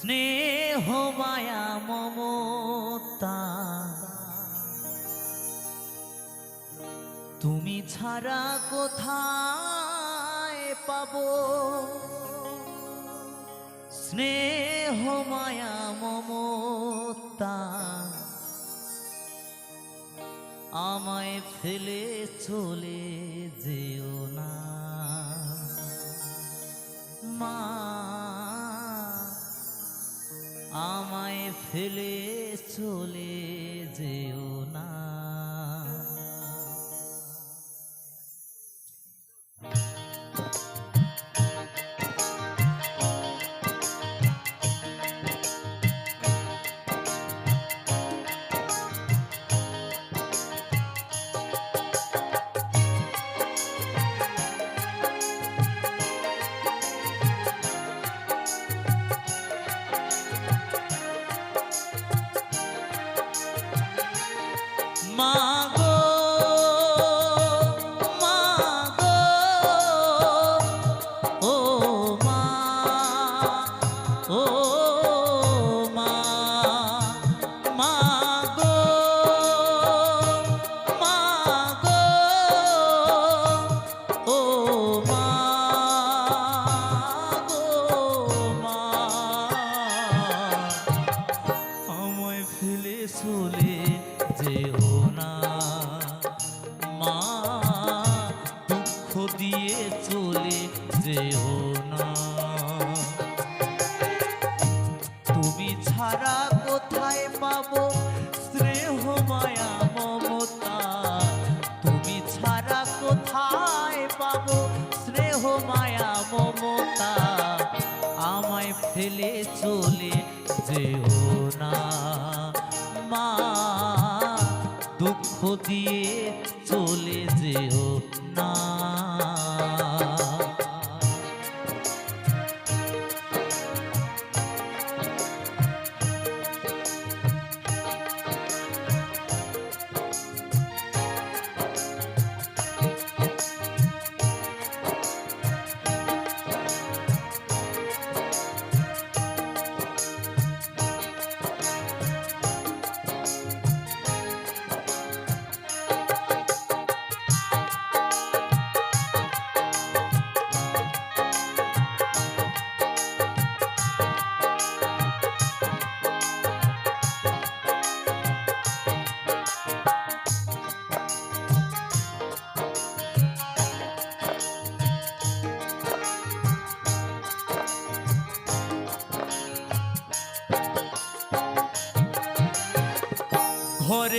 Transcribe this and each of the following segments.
স্নেহ মায়া মমতা। তুমি ছাড়া কোথায় পাবো? স্নেহ মায়া মমতা। আমায় ফেলে চলে যেও না। মা ফেলে চলে যেও। দিয়ে চলে যেও না। তুমি ছাড়া কোথায় পাবো স্নেহ, মায়া, মমতা? তুমি ছাড়া কোথায় পাবো স্নেহ, মায়া, মমতা? আমায় ফেলে চলে যেও না। মা, দুঃখ দিয়ে চলে যেও না।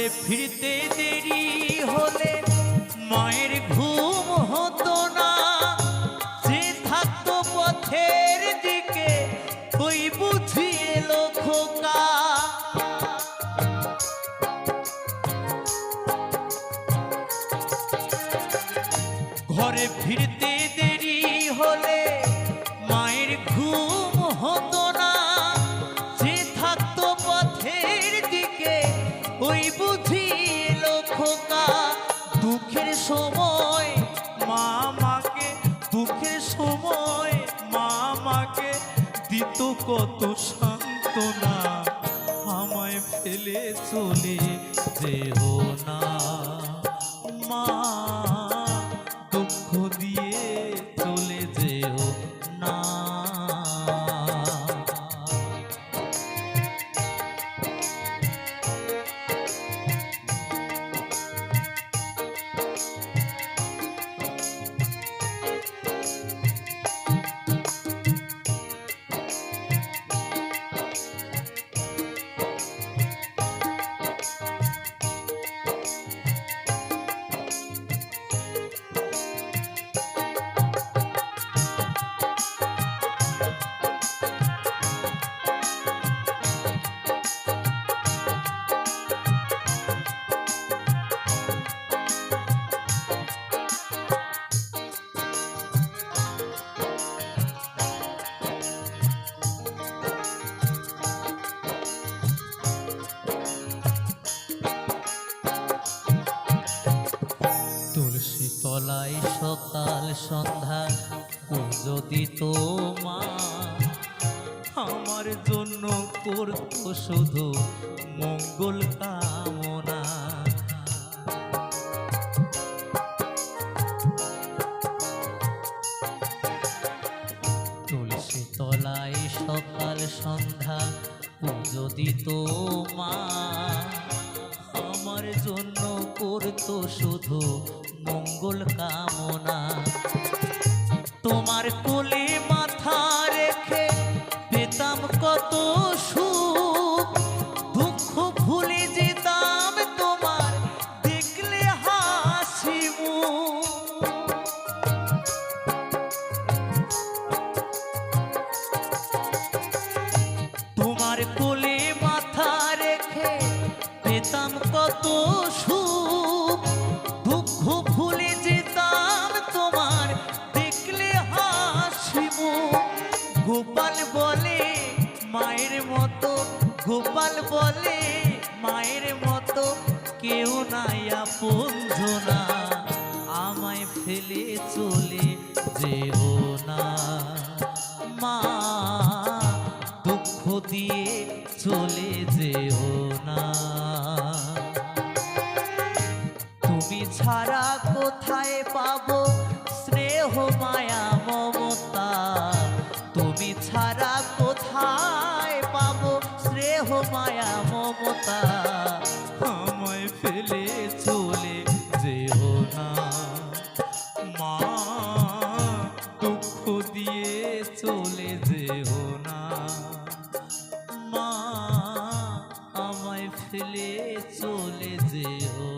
ফিরতে দেরি হলে মায়ের ঘুম হতো না। যে থাকতো পথের দিকে, ওই বুঝি এলো ঘরে ফিরতে কত সান্ত্বনা আমায় ফেলে চলে যেও না। সন্ধ্যা পুজো দিত মা আমার জন্য করতো শুধু মঙ্গল কামনা। তুলসী তলায় সকাল সন্ধ্যা পুজো দিত মা আমার জন্য করতো শুধু মঙ্গল কামনা। তোমার কোলে মাথা রেখে পেতাম কত সুখ। দুঃখ ভুলে যেতাম তোমার, দেখলে হাসি তোমার কোলে কত সুখ। দুঃখ ভুলে যেতাম তোমার, দেখলে হাসি মুখ। গোপাল বলে, মায়ের মতো, গোপাল বলে, মায়ের মতো কেউ নাই না আমায় ফেলে চলে যেও না। মা, দুঃখ দিয়ে চলে যেও না। কোথায় পাবো? স্নেহ, মায়া, মমতা। তুমি ছাড়া কোথায় পাবো? স্নেহ, মায়া, মমতা। আমায় ফেলে চলে যেও না। মা, দুঃখ দিয়ে চলে যেও না। মা, আমায় ফেলে চলে যেও